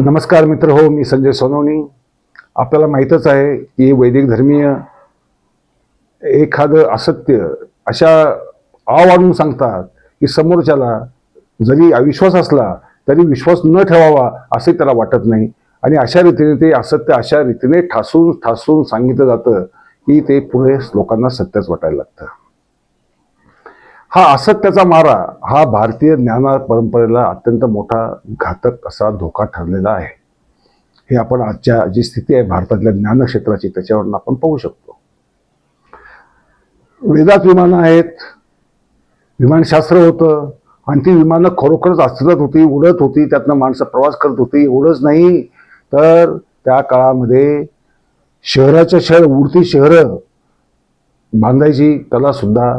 नमस्कार मित्र हो मी संजय सोनवणी. आपल्याला माहीतच आहे की वैदिक धर्मीय एखादं असत्य अशा आवाडून सांगतात की समोरच्याला जरी अविश्वास असला तरी विश्वास न ठेवावा असे त्याला वाटत नाही. आणि अशा रीतीने ते असत्य अशा रीतीने ठासून ठासून सांगितलं जातं की ते पुढे लोकांना सत्यच वाटायला लागतं. हा असत्याचा मारा हा भारतीय ज्ञान परंपरेला अत्यंत मोठा घातक असा धोका ठरलेला आहे. हे आपण आजच्या जी स्थिती आहे भारतातल्या ज्ञानक्षेत्राची त्याच्यावरून आपण पाहू शकतो. वेदात विमानं आहेत विमानशास्त्र होतं आणि ती विमानं खरोखरच अस्तित्वात होती उडत होती त्यातनं माणसं प्रवास करत होती एवढंच नाही. तर त्या काळामध्ये शहराच्या शहर उडती शहरं बांधायची कला सुद्धा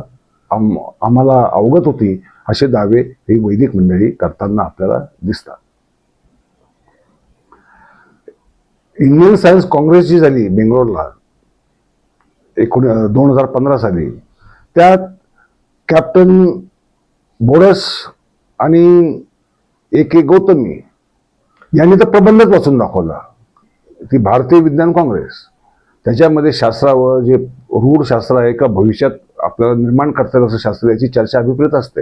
आम आम्हाला अवगत होती असे दावे ही वैदिक मंडळी करताना आपल्याला दिसतात. इंडियन सायन्स काँग्रेस जी झाली बेंगलोरला एकोण दोन हजार पंधरा साली त्यात कॅप्टन बोरस आणि ए के गौतमी यांनी तर प्रबंधच वाचून दाखवला. ती भारतीय विज्ञान काँग्रेस. त्याच्यामध्ये शास्त्रावर जे रूढ शास्त्र आहे का भविष्यात आपल्याला निर्माण करता येईल असं शास्त्र याची चर्चा अभिप्रेत असते.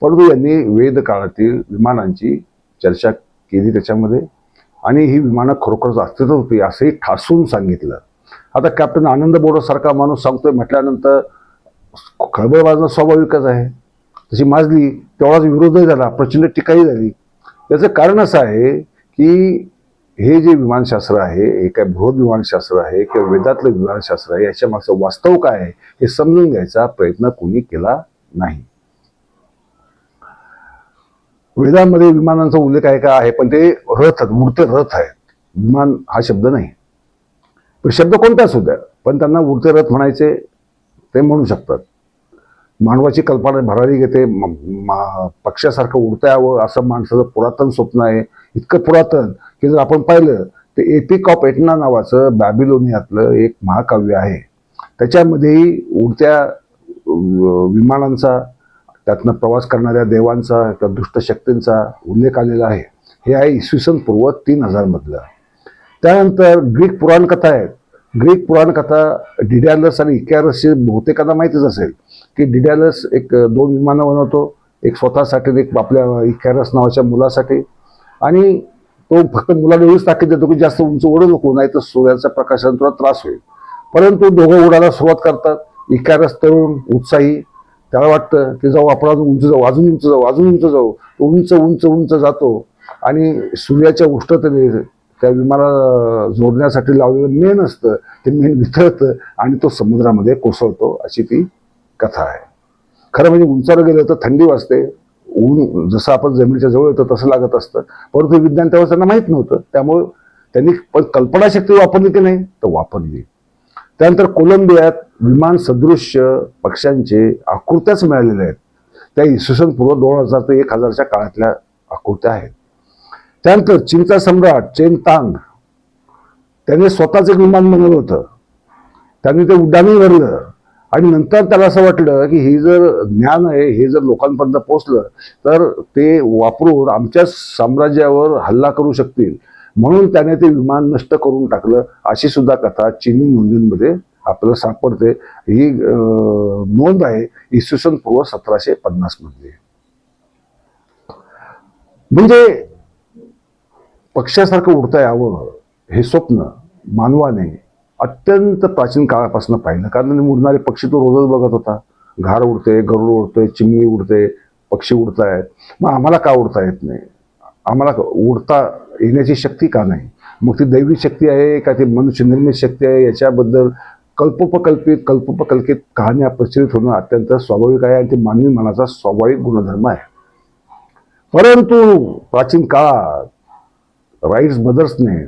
परंतु यांनी वेद काळातील विमानांची चर्चा केली त्याच्यामध्ये आणि ही विमानं खरोखरच अस्तित्वात होती असंही ठासून सांगितलं. आता कॅप्टन आनंद बोरसारखा माणूस सांगतोय म्हटल्यानंतर खळबळ वाजणं स्वाभाविकच आहे. तशी माजली तेवढाच विरोधही झाला प्रचंड टीकाही झाली. याचं कारण असं आहे की हे जे विमानशास्त्र आहे हे काय बृहद विमानशास्त्र आहे किंवा वेदातलं विमानशास्त्र आहे याच्या मागचं वास्तव काय आहे हे समजून घ्यायचा प्रयत्न कोणी केला नाही. वेदांमध्ये विमानांचा उल्लेख आहे का? आहे पण ते रथ मूर्त रथ आहेत. विमान हा शब्द नाही. शब्द कोणताच द्या पण त्यांना उडते रथ म्हणायचे ते म्हणू शकतात. मानवाची कल्पना भरारी घेते. म- पक्षासारखं उडता यावं असं माणसाचं पुरातन स्वप्न आहे. इतकं पुरातन की जर आपण पाहिलं तर एपिक ऑफ एटना नावाचं बॅबिलोनियातलं एक महाकाव्य आहे. त्याच्यामध्येही उडत्या विमानांचा त्यातनं प्रवास करणाऱ्या देवांचा किंवा दुष्ट शक्तींचा उल्लेख आलेला आहे. हे आहे इसवी सन पूर्व तीन हजारमधलं त्यानंतर ग्रीक पुराणकथा आहेत. ग्रीक पुराणकथा डिडॅलस आणि इकॅरसची बहुतेकांना माहितीच असेल. की डिडॅलस एक दोन विमानं बनवतो एक स्वतःसाठी एक आपल्या इकॅरस नावाच्या मुलासाठी. आणि तो फक्त मुलाला एवढीच ताकीद देतो की जास्त उंच ओढू नको नाही तर सूर्याचा प्रकाशाने तुला त्रास होईल. परंतु दोघं उडायला सुरुवात करतात. इकॅरस तरुण उत्साही. त्याला वाटतं की जाऊ आपण अजून उंच जाऊ अजून उंच जाऊ अजून उंच जाऊ. तो उंच उंच उंच जातो. आणि सूर्याच्या उष्णतेने त्या विमानाला जोडण्यासाठी लावलेलं मेन असतं ते मेन वितळतं आणि तो समुद्रामध्ये कोसळतो अशी ती कथा आहे. खरं म्हणजे उंचावर गेलं तर थंडी वाजते ऊन जसं आपण जमिनीच्या जवळ येतो तसं लागत असतं. परंतु विज्ञान तेव्हा त्यांना माहीत नव्हतं. त्यामुळे त्यांनी पण कल्पनाशक्ती वापरली की नाही तर वापरली. त्यानंतर कोलंबियात विमान सदृश्य पक्ष्यांचे आकृत्याच मिळालेल्या आहेत. त्या इसवी सन पूर्व दोन हजार ते एक हजारच्या काळातल्या आकृत्या आहेत. त्यानंतर चीनचा सम्राट चेन तांग त्याने स्वतःच एक विमान बनवलं होतं. त्यांनी ते उड्डाणही भरलं. आणि नंतर त्याला असं वाटलं की हे जर ज्ञान आहे हे जर लोकांपर्यंत पोचलं तर ते वापरून आमच्या साम्राज्यावर हल्ला करू शकतील. म्हणून त्याने ते विमान नष्ट करून टाकलं. अशी सुद्धा कथा चिनी नोंदींमध्ये आपल्याला सापडते. ही नोंद आहे इसवी सन पूर्व सतराशे पन्नासमध्ये. म्हणजे पक्षासारखं उडता यावं हे स्वप्न मानवाने. अत्यंत प्राचीन काळापासून पाहिलं. कारण उडणारे पक्षी तो रोजच बघत होता. घार उडते गरुड उडते चिमणी उडते पक्षी उडतायत. मग आम्हाला का उडता येत नाही? आम्हाला उडता येण्याची शक्ती का नाही? मग ती दैवी शक्ती आहे का ती मनुष्यनिर्मित शक्ती आहे? याच्याबद्दल कल्पोपकल्पित कल्पोपकल्पित कहाण्या प्रचलित होणं अत्यंत स्वाभाविक आहे आणि ते मानवी मनाचा स्वाभाविक गुणधर्म आहे. परंतु प्राचीन काळात राईट्स ब्रदर्सने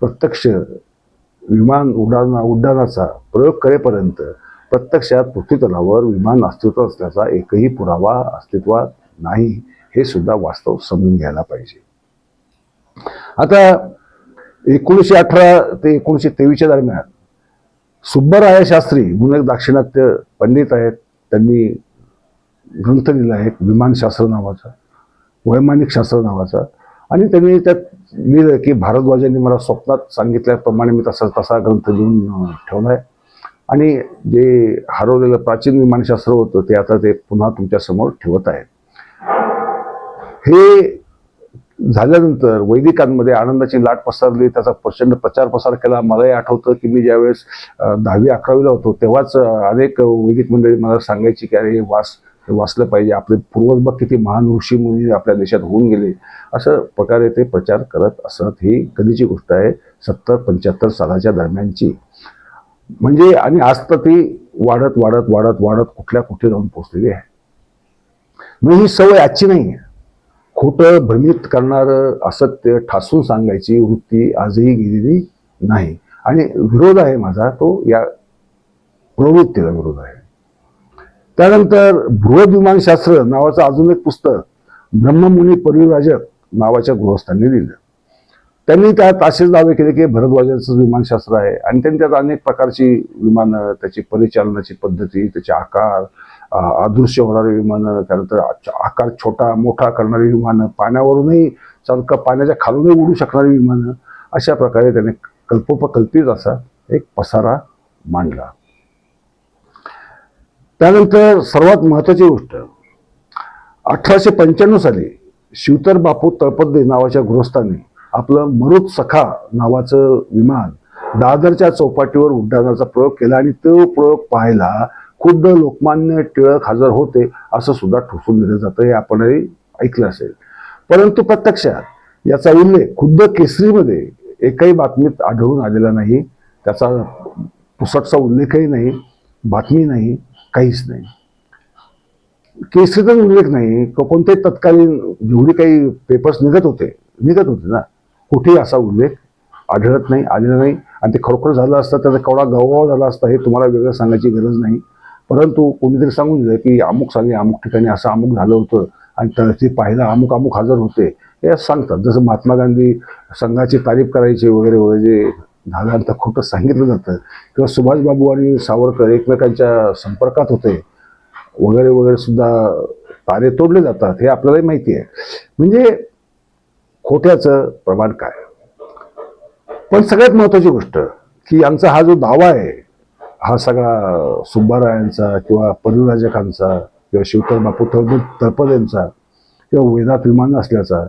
प्रत्यक्ष विमान उड्डाणा उड्डाणाचा प्रयोग करेपर्यंत प्रत्यक्षात पृथ्वीतलावर विमान अस्तित्वात असल्याचा एकही पुरावा अस्तित्वात नाही हे सुद्धा वास्तव समजून घ्यायला पाहिजे. आता एकोणीसशे अठरा ते एकोणीसशे तेवीसच्या दरम्यान सुब्बराय शास्त्री म्हणून एक दाक्षिणात्य पंडित आहेत त्यांनी ग्रंथ लिहिला आहे विमानशास्त्र नावाचा वैमानिक शास्त्र नावाचा. आणि त्यांनी त्यात लिहिलं की भारद्वाजांनी मला स्वप्नात सांगितल्याप्रमाणे मी तसा तसा ग्रंथ लिहून ठेवला आहे. आणि जे हरवलेलं प्राचीन विमानशास्त्र होतं ते आता ते पुन्हा तुमच्यासमोर ठेवत आहे हे झाल्यानंतर वैदिकांमध्ये आनंदाची लाट पसरली त्याचा प्रचंड प्रचार प्रसार केला. मलाही आठवतं की मी ज्यावेळेस दहावी अकरावीला होतो तेव्हाच अनेक वैदिक मंडळी मला सांगायची की अरे वास वाचलं पाहिजे. आपले पूर्वज बघ किती महान ऋषी मुनी आपल्या देशात होऊन गेले असं प्रकारे ते प्रचार करत असत. ही कधीची गोष्ट आहे? सत्तर पंच्याहत्तर सालाच्या दरम्यानची. म्हणजे आणि आज तर ती वाढत वाढत वाढत वाढत कुठल्या कुठे जाऊन पोहोचलेली आहे. मग ही सवय आजची नाही आहे. खोटं भ्रमित करणारं असत्य ठासून सांगायची वृत्ती आजही गेलेली नाही. आणि विरोध आहे माझा तो या प्रवृत्तीला विरोध आहे. त्यानंतर बृहद्विमानशास्त्र नावाचं अजून एक पुस्तक ब्रह्ममुनी परिराजक नावाच्या गृहस्थांनी लिहिलं. त्यांनी त्यात असेच दावे केले की भरद्वाजाचं विमानशास्त्र आहे आणि त्यांनी त्यात अनेक प्रकारची विमानं त्याची परिचालनाची पद्धती त्याचे आकार अदृश्य होणारी विमानं त्यानंतर आकार छोटा मोठा करणारी विमानं पाण्यावरूनही चालका पाण्याच्या खालूनही उडू शकणारी विमानं अशा प्रकारे त्याने कल्पोपकल्पित असा एक पसारा मांडला. त्यानंतर सर्वात महत्त्वाची गोष्ट अठराशे पंच्याण्णव साली शिवतर बापू तळपदे नावाच्या गृहस्थांनी आपलं मरुत सखा नावाचं विमान दादरच्या चौपाटीवर उड्डाणाचा प्रयोग केला आणि तो प्रयोग पाहायला खुद्द लोकमान्य टिळक हजर होते असं सुद्धा ठोसून दिलं जातं हे आपणही ऐकलं असेल. परंतु प्रत्यक्षात याचा उल्लेख खुद्द केसरीमध्ये एकही बातमीत आढळून आलेला नाही. त्याचा पुसटचा उल्लेखही नाही बातमी नाही. काहीच नाही. केसरीचा उल्लेख नाही. कोणते तत्कालीन जेवढे काही पेपर्स निघत होते. निघत होते ना. कुठेही असा उल्लेख आढळत नाही आलेला नाही. आणि ते खरोखर झालं असतं त्याचा केवढा गवगाव झाला असता हे तुम्हाला वेगळं सांगायची गरज नाही. परंतु कोणीतरी सांगून दिलं की अमुक साली अमुक ठिकाणी असं अमुक झालं होतं आणि तर ते पाहायला अमुक अमुक हजर होते. हे सांगतात. जसं महात्मा गांधी संघाची तारीफ करायची वगैरे वगैरे जे झाल्यानंतर खोटं सांगितलं जातं. किंवा सुभाषबाबू आणि सावरकर एकमेकांच्या संपर्कात होते. वगैरे वगैरे सुद्धा तारे तोडले जातात हे आपल्यालाही माहिती आहे. म्हणजे खोट्याचं प्रमाण काय? पण सगळ्यात महत्वाची गोष्ट की आमचा हा जो दावा आहे हा सगळा सुब्बारायांचा किंवा परिराजकांचा किंवा शिवकर बापू तळपद यांचा किंवा वेदात विमान असल्याचा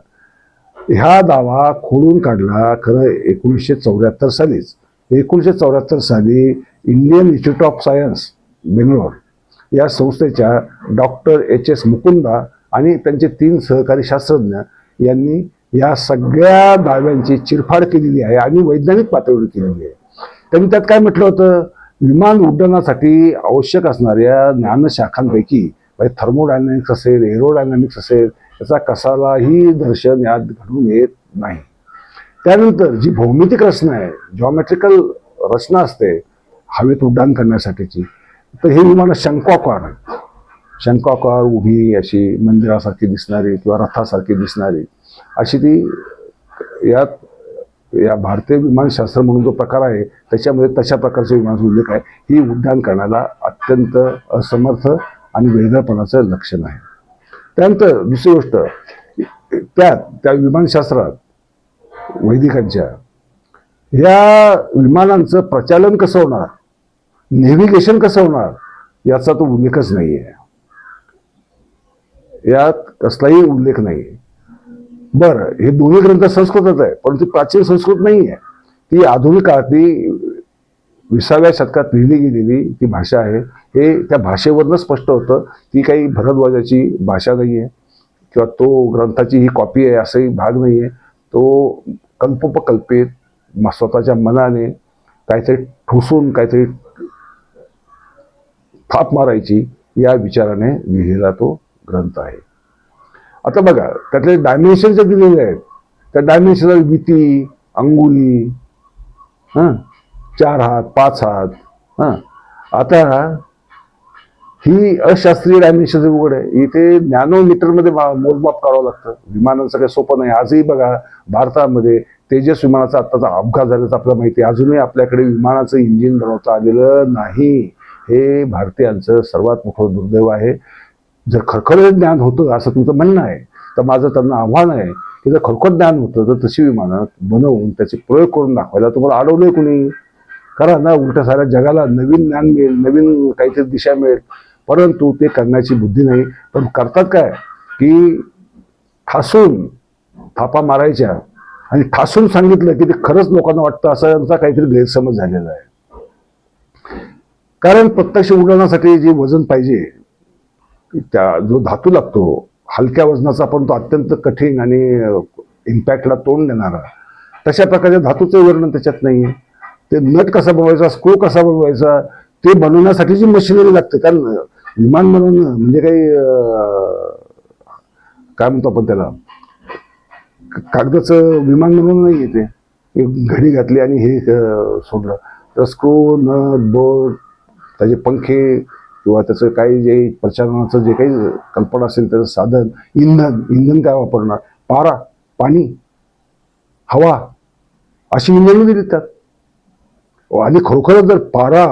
ह्या दावा खोडून काढला खरं एकोणीसशे चौऱ्याहत्तर सालीच. एकोणीसशे चौऱ्याहत्तर साली Indian Institute of Science Bangalore या संस्थेच्या डॉक्टर एच एस मुकुंदा आणि त्यांचे तीन सहकारी शास्त्रज्ञ यांनी या सगळ्या दाव्यांची चिरफाड केलेली आहे आणि वैज्ञानिक पातळीवर केलेली आहे. त्यांनी त्यात काय म्हटलं होतं? विमान उड्डाणासाठी आवश्यक असणाऱ्या ज्ञानशाखांपैकी म्हणजे थर्मोडायनामिक्स असेल एरोडायनॅमिक्स असेल त्याचा कसालाही दर्शन यात घडून येत नाही. त्यानंतर जी भौमितिक रचना आहे जॉमेट्रिकल रचना असते हवेत उड्डाण करण्यासाठीची तर हे विमानं शंकाकार शंकाकार उभी अशी मंदिरासारखी दिसणारी किंवा रथासारखी दिसणारी अशी ती यात या भारतीय विमानशास्त्र म्हणून जो प्रकार आहे त्याच्यामध्ये तशा प्रकारचे विमान उल्लेख आहे ही उड्डाण करण्याला अत्यंत असमर्थ आणि वेगळेपणाचं लक्षण आहे. त्यानंतर दुसरी गोष्ट त्यात त्या विमानशास्त्रात वैदिकांच्या या विमानांचं प्रचालन कसं होणार? नेव्हिगेशन कसं होणार? याचा तो उल्लेखच नाही आहे यात कसलाही उल्लेख नाही बरं हे दोन्ही ग्रंथ संस्कृतच आहे परंतु प्राचीन संस्कृत नाही आहे ती आधुनिक काळातली विसाव्या शतकात लिहिली गेलेली ती भाषा आहे. हे त्या भाषेवरनं स्पष्ट होतं. ती काही भरद्वाजाची भाषा नाही आहे किंवा तो ग्रंथाची ही कॉपी आहे असंही भाग नाही आहे तो कल्पोपकल्पित स्वतःच्या मनाने काहीतरी ठोसून काहीतरी थाप मारायची या विचाराने लिहिलेला तो ग्रंथ आहे. आता बघा त्यातले डायमेन्शन जे दिलेले आहेत त्या डायमेन्शनल मिती अंगुली हां? चार हात पाच हात. हां. आता ही अशास्त्रीय डायमेन्शन उघड आहे. इथे नॅनोमीटरमध्ये मोजमाप करावं लागतं. विमानाचं काही सोपं नाही. आजही बघा भारतामध्ये तेजस विमानाचा आत्ताचा अपघात झाल्याचं आपल्याला माहिती आहे. अजूनही आपल्याकडे विमानाचं इंजिन बनवता आलेलं नाही. हे भारतीयांचं सर्वात मोठं दुर्दैव आहे. जर खरखर ज्ञान होतं असं तुमचं म्हणणं आहे तर माझं त्यांना आव्हान आहे की जर खरखर ज्ञान होतं तर तशी विमानं बनवून त्याचे प्रयोग करून दाखवायला तुम्हाला अडवलंय कोणी? करा ना उलट्या साऱ्या जगाला नवीन ज्ञान मिळेल नवीन काहीतरी दिशा मिळेल. परंतु ते करण्याची बुद्धी नाही. पण करतात काय? की ठासून थापा मारायच्या आणि ठासून सांगितलं की ते खरंच लोकांना वाटतं असं यांचा काहीतरी गैरसमज झालेला आहे. कारण प्रत्यक्ष उडवण्यासाठी जे वजन पाहिजे त्या जो धातू लागतो हलक्या वजनाचा पण तो अत्यंत कठीण आणि इम्पॅक्टला तोंड देणारा. तशा प्रकारच्या धातूचं वर्णन त्याच्यात नाही आहे ते नट कसा बनवायचा स्क्रू कसा बनवायचा ते बनवण्यासाठी जी मशिनरी लागते कारण विमान बनवणं म्हणजे काही काय म्हणतो आपण त्याला कागदाचं विमान बनवणं नाही ते. घडी घातली आणि हे सोडलं. तर स्क्रू नट बोर्ड त्याचे पंखे किंवा त्याचं काही जे प्रचारणाचं जे काही कल्पना असेल त्याचं साधन इंधन इंधन काय वापरणार? पारा पाणी हवा अशी इंधनं दिली त्यात आणि खरोखरच जर पारा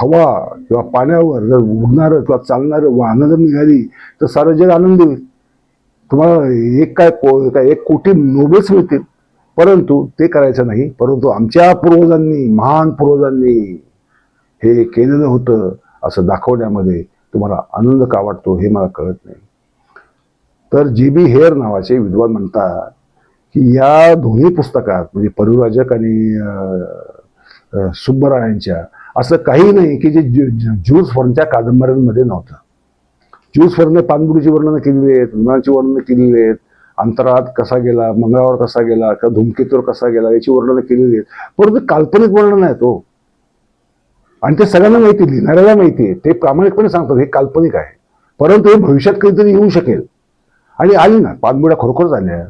हवा किंवा पाण्यावर जर उडणारं किंवा चालणारं वाहनं जर निघाली तर सारं जग आनंद होईल. तुम्हाला एक काय को काय एक कोटी नोबेल्स मिळतील. परंतु ते करायचं नाही. परंतु आमच्या पूर्वजांनी महान पूर्वजांनी हे केलेलं होतं असं दाखवण्यामध्ये तुम्हाला आनंद का वाटतो हे मला कळत नाही. तर जी बी हेअर नावाचे विद्वान म्हणतात की या दोन्ही पुस्तकात म्हणजे परिराजक आणि सुब्बरायांच्या. असं काही नाही की जे ज्यू- ज्यू- ज्यूज फॉर्मच्या कादंबऱ्यांमध्ये नव्हतं. ज्यूज फॉर्मने पानबुडीची वर्णनं केलेली आहेत विमानाची वर्णनं केलेली आहेत अंतराळात कसा गेला मंगळावर कसा गेला किंवा धूमकेतूवर कसा गेला याची वर्णनं केलेली आहेत. परंतु काल्पनिक वर्णन आहे तो हो. आणि ते सगळ्यांना माहिती लिहिणाऱ्याला माहिती आहे. ते प्रामाणिकपणे सांगतात हे काल्पनिक आहे. परंतु हे भविष्यात कधीतरी येऊ शकेल. आणि आली ना पानबुड्या खरोखरच आल्या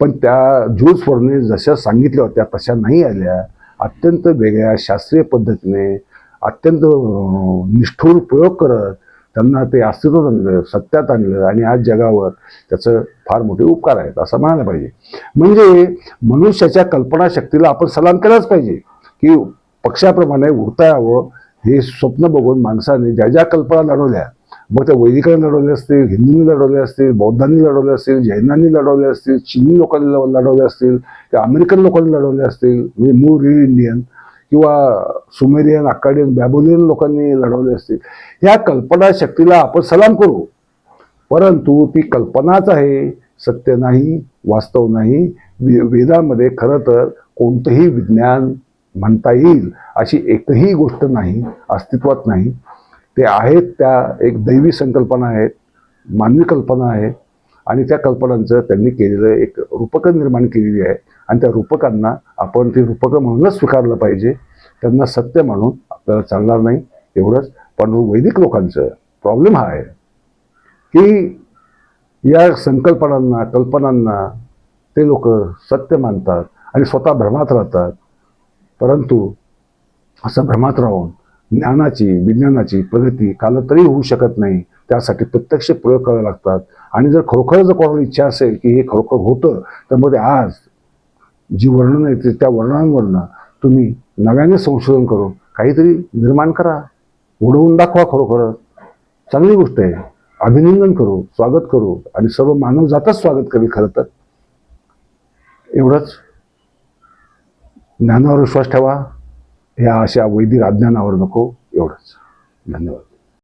पण त्या ज्यूज फोरने जशा सांगितल्या होत्या तशा नाही आल्या. अत्यंत वेगळ्या शास्त्रीय पद्धतीने अत्यंत निष्ठूर निष्ठुर प्रयोग करत त्यांना ते अस्तित्वात आणलं सत्यात आणलं आणि आज जगावर त्याचं फार मोठे उपकार आहेत असं म्हणायला पाहिजे. म्हणजे मनुष्याच्या कल्पनाशक्तीला आपण सलाम केलाच पाहिजे की पक्षाप्रमाणे उडता यावं हे स्वप्न बघून माणसाने ज्या ज्या कल्पना लढवल्या मग त्या वैदिकांनी लढवले असतील हिंदूंनी लढवले असतील बौद्धांनी लढवले असतील जैनांनी लढवले असतील चीनी लोकांनी लढवले असतील त्या अमेरिकन लोकांनी लढवले असतील म्हणजे मूळ रीड इंडियन किंवा सुमेरियन अकाडियन बॅबोलियन लोकांनी लढवले असतील. या कल्पनाशक्तीला आपण सलाम करू. परंतु ती कल्पनाच आहे सत्य नाही वास्तव नाही वेदामध्ये खरं तर कोणतंही विज्ञान म्हणता येईल अशी एकही गोष्ट नाही अस्तित्वात नाही. ते आहेत त्या एक दैवी संकल्पना आहेत मानवी कल्पना आहे. आणि त्या कल्पनांचं त्यांनी केलेलं एक रूपकं निर्माण केलेली आहे. आणि त्या रूपकांना आपण ती रूपकं म्हणूनच स्वीकारलं पाहिजे. त्यांना सत्य म्हणून आपल्याला चालणार नाही एवढंच. पण वैदिक लोकांचं प्रॉब्लेम हा आहे की या संकल्पनांना कल्पनांना ते लोक सत्य मानतात आणि स्वतः भ्रमात राहतात. परंतु असं भ्रमात राहून ज्ञानाची विज्ञानाची प्रगती कालतरी होऊ शकत नाही. त्यासाठी प्रत्यक्ष प्रयोग करावे लागतात. आणि जर खरोखर जर कोणाला इच्छा असेल की हे खरोखर होतं तर मग आज जी वर्णनं येते त्या वर्णनांवरनं तुम्ही नव्याने संशोधन करून काहीतरी निर्माण करा. उडवून दाखवा खरोखरच. चांगली गोष्ट आहे. अभिनंदन करू स्वागत करू आणि सर्व मानवजातच स्वागत करेल खरं तर. एवढंच. ज्ञानावर विश्वास ठेवा. या अशा वैदिक अज्ञानावर नको एवढंच. धन्यवाद.